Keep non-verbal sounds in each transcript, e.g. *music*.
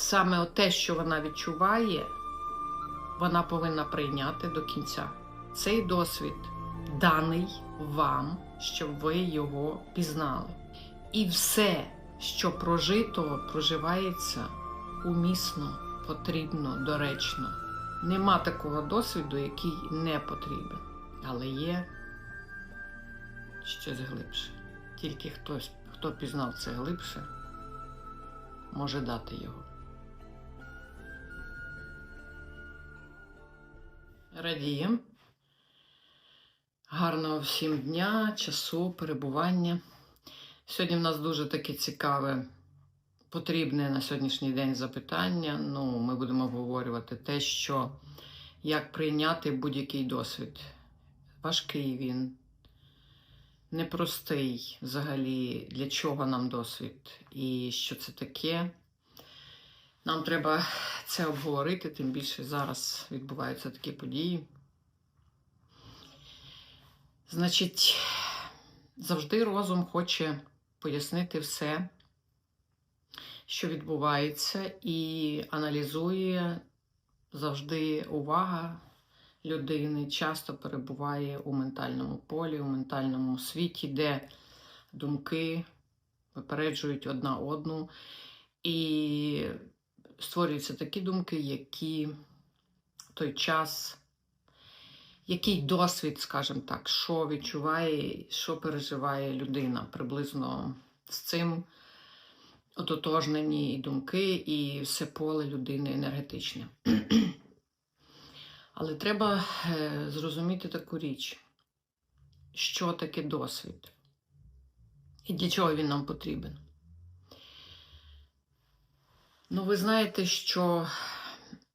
саме те, що вона відчуває, вона повинна прийняти до кінця. Цей досвід даний вам, щоб ви його пізнали. І все, що прожито, проживається умісно, потрібно, доречно. Нема такого досвіду, який не потрібен, але є щось глибше. Тільки хтось, хто пізнав це глибше, може дати його. Радіємо. Гарного всім дня, часу, перебування. Сьогодні в нас дуже таке цікаве, потрібне на сьогоднішній день запитання. Ну, ми будемо обговорювати те, що як прийняти будь-який досвід. Важкий він, непростий взагалі, для чого нам досвід і що це таке. Нам треба це обговорити, тим більше зараз відбуваються такі події. Значить, завжди розум хоче пояснити все, що відбувається, і аналізує завжди увага людини, часто перебуває у ментальному полі, у ментальному світі, де думки випереджують одна одну. І створюються такі думки, які той час, який досвід, скажімо так, що відчуває, що переживає людина приблизно з цим ототожнені і думки, і все поле людини енергетичне. *clears throat* Але треба е, зрозуміти таку річ, що таке досвід і для чого він нам потрібен. Ну, ви знаєте, що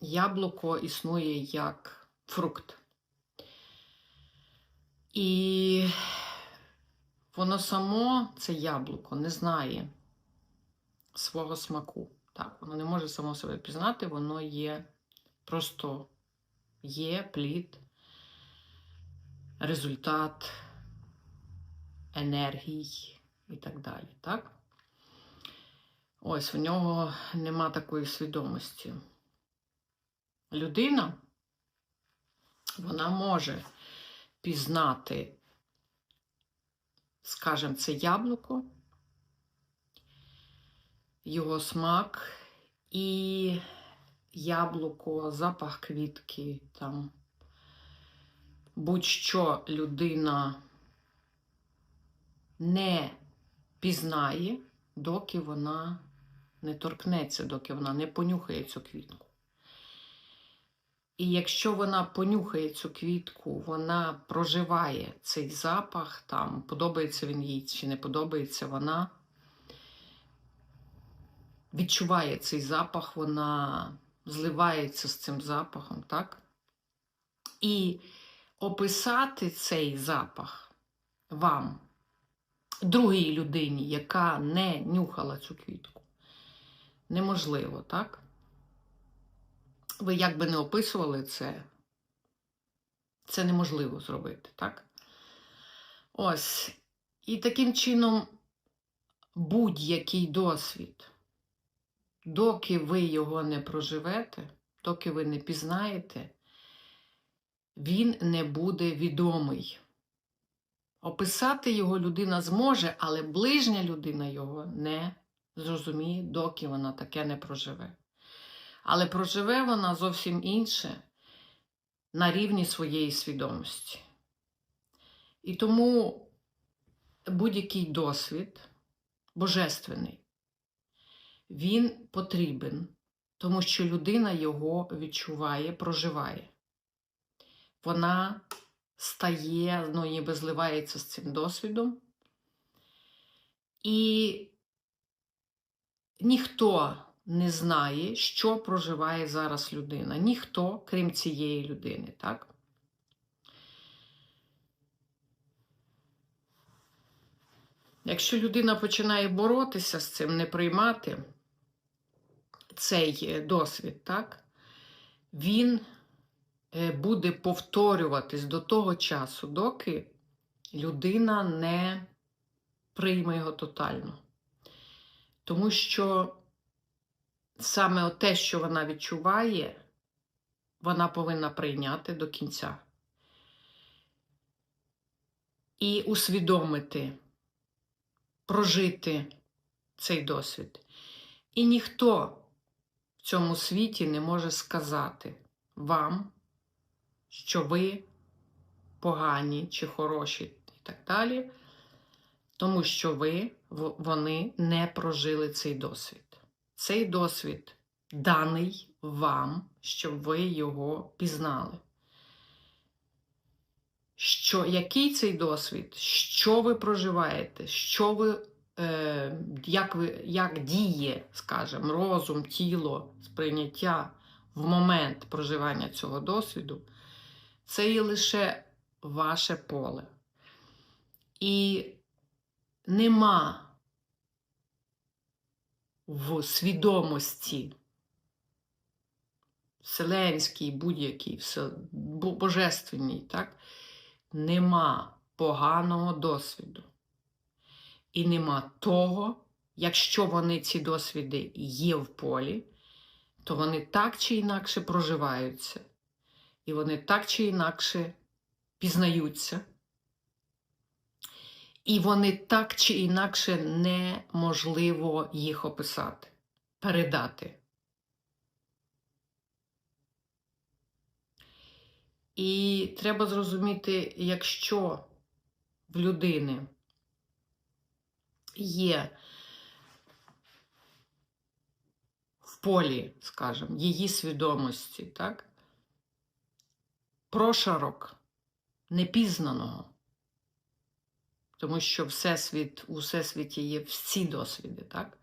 яблуко існує як фрукт. І воно само, це яблуко, не знає свого смаку. Так, воно не може само себе пізнати, воно є просто є плід, результат енергій і так далі. Так? Ось в нього нема такої свідомості. Людина, вона може пізнати, скажімо, це яблуко, його смак і яблуко, запах квітки, там будь-що людина не пізнає, доки вона не торкнеться, доки вона не понюхає цю квітку. І якщо вона понюхає цю квітку, вона проживає цей запах, там, подобається він їй чи не подобається, вона відчуває цей запах, вона зливається з цим запахом, так? І описати цей запах вам, другій людині, яка не нюхала цю квітку, неможливо, так? Ви як би не описували це, це неможливо зробити, так? Ось. І таким чином будь-який досвід, доки ви його не проживете, доки ви не пізнаєте, він не буде відомий. Описати його людина зможе, але ближня людина його не зрозуміє, доки вона таке не проживе. Але проживе вона зовсім інше на рівні своєї свідомості. І тому будь-який досвід божественний, він потрібен, тому що людина його відчуває, проживає. Вона стає, ну, ніби зливається з цим досвідом. І ніхто не знає, що проживає зараз людина. Ніхто, крім цієї людини, так? Якщо людина починає боротися з цим, не приймати цей е, досвід, так, він е, буде повторюватись до того часу, доки людина не прийме його тотально. Тому що саме те, що вона відчуває, вона повинна прийняти до кінця. І усвідомити, прожити цей досвід. І ніхто в цьому світі не може сказати вам, що ви погані чи хороші і так далі, тому що ви, вони не прожили цей досвід. Цей досвід даний вам, щоб ви його пізнали. Що, який цей досвід? Що ви проживаєте? Що ви, е, як, ви, як діє, скажімо, розум, тіло, сприйняття в момент проживання цього досвіду, це є лише ваше поле. І нема в свідомості вселенській, будь-якій, божественній, так? нема поганого досвіду. І нема того, якщо вони ці досвіди є в полі, то вони так чи інакше проживаються. І вони так чи інакше пізнаються. І вони так чи інакше неможливо їх описати, передати. І треба зрозуміти, якщо в людини є в полі, скажімо, її свідомості, так? прошарок непізнаного, тому що всесвіт, у всесвіті є всі досвіди, так?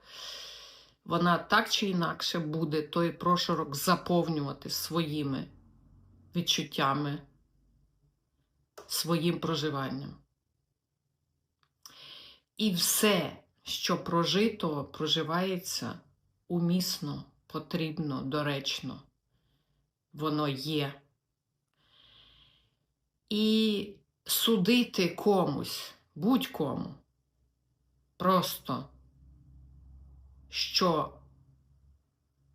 Вона так чи інакше буде той прошарок заповнювати своїми відчуттями, своїм проживанням. І все, що прожито, проживається умісно, потрібно, доречно. Воно є. І судити комусь, будь-кому, просто, що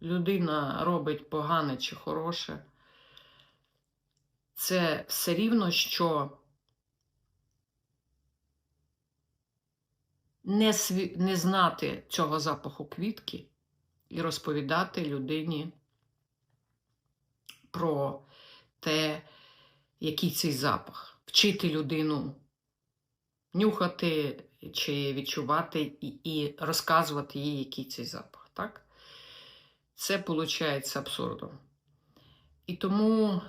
людина робить погане чи хороше, це все рівно, що не, сві... не знати цього запаху квітки і розповідати людині про те, який цей запах, вчити людину нюхати чи відчувати і, і розказувати їй, який цей запах. Так? Це виходить абсурдом. І тому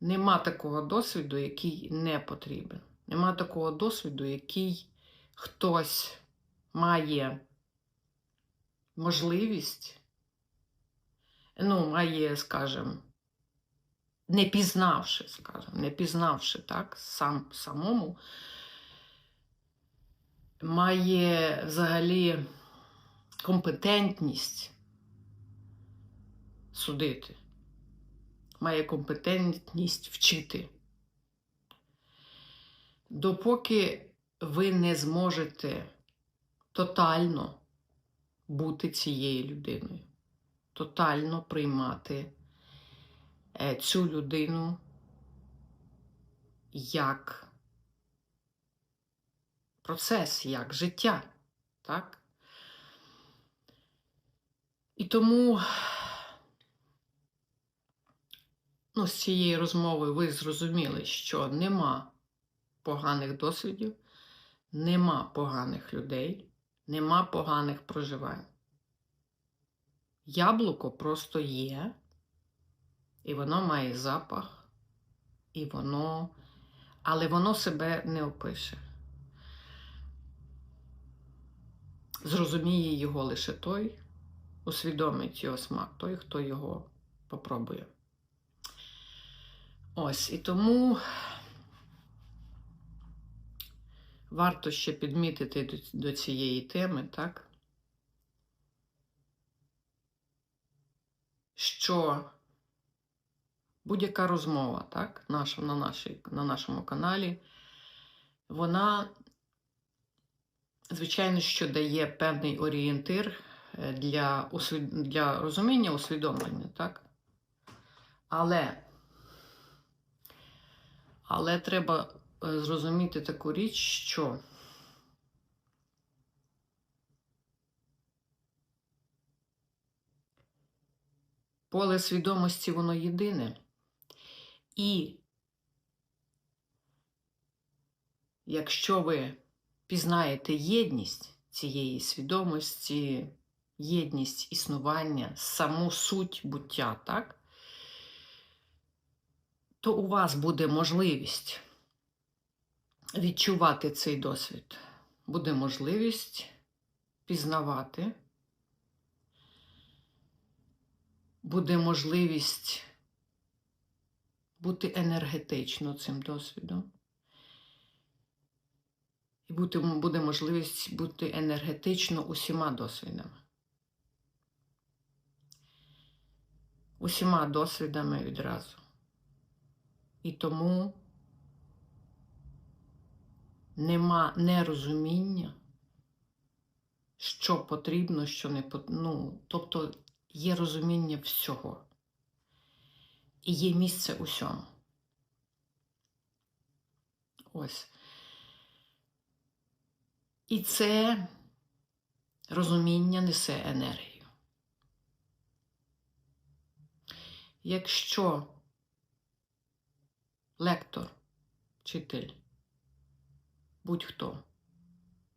нема такого досвіду, який не потрібен. Нема такого досвіду, який хтось має можливість, ну, має, скажімо, не пізнавши, скажімо, не пізнавши так, сам самому, має взагалі компетентність судити, має компетентність вчити. Допоки ви не зможете тотально бути цією людиною, тотально приймати е, цю людину як процес, як життя. Так? І тому ну, з цієї розмови ви зрозуміли, що нема поганих досвідів, нема поганих людей, нема поганих проживань. Яблуко просто є, і воно має запах, і воно, але воно себе не опише. Зрозуміє його лише той, усвідомить його смак, той, хто його попробує. Ось, і тому варто ще підмітити до, цієї теми, так? Що будь-яка розмова, так, наша, на, нашій, на нашому каналі, вона, звичайно, що дає певний орієнтир е, для, усвід- для розуміння, усвідомлення, так? Але, але треба е, зрозуміти таку річ, що поле свідомості воно єдине. І якщо ви пізнаєте єдність цієї свідомості, єдність існування, саму суть буття, так? то у вас буде можливість відчувати цей досвід, буде можливість пізнавати, буде можливість бути енергетично цим досвідом. І буде можливість бути енергетично усіма досвідами. Усіма досвідами відразу. І тому нема нерозуміння, що потрібно, що не потрібно. Ну, тобто є розуміння всього. І є місце усьому. Ось. І це розуміння несе енергію. Якщо лектор, вчитель, будь-хто,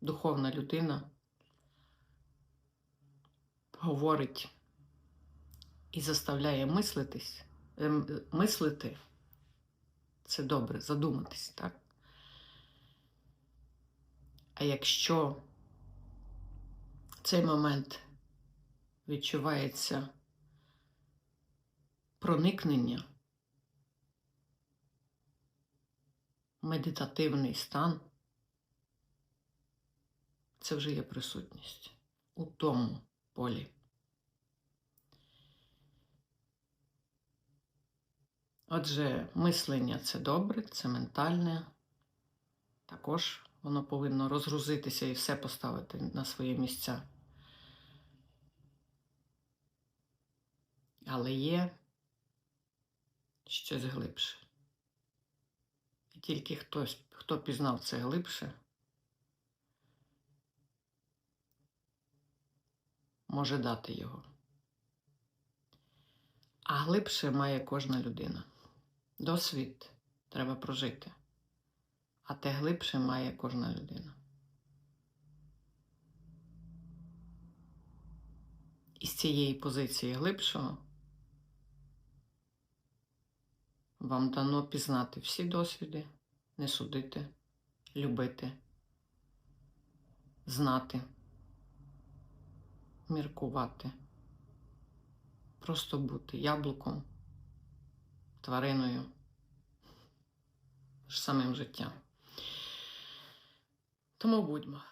духовна людина говорить і заставляє мислитись, ем, мислити, це добре, задуматись, так? А якщо цей момент відчувається проникнення, медитативний стан, це вже є присутність у тому полі. Отже, мислення це добре, це ментальне. Також воно повинно розгрузитися і все поставити на свої місця. Але є щось глибше. І тільки хтось, хто пізнав це глибше, може дати його. А глибше має кожна людина. Досвід треба прожити, а те глибше має кожна людина. І з цієї позиції глибшого вам дано пізнати всі досвіди, не судити, любити, знати, міркувати, просто бути яблуком, твариною, самим життям. Тому будьмо.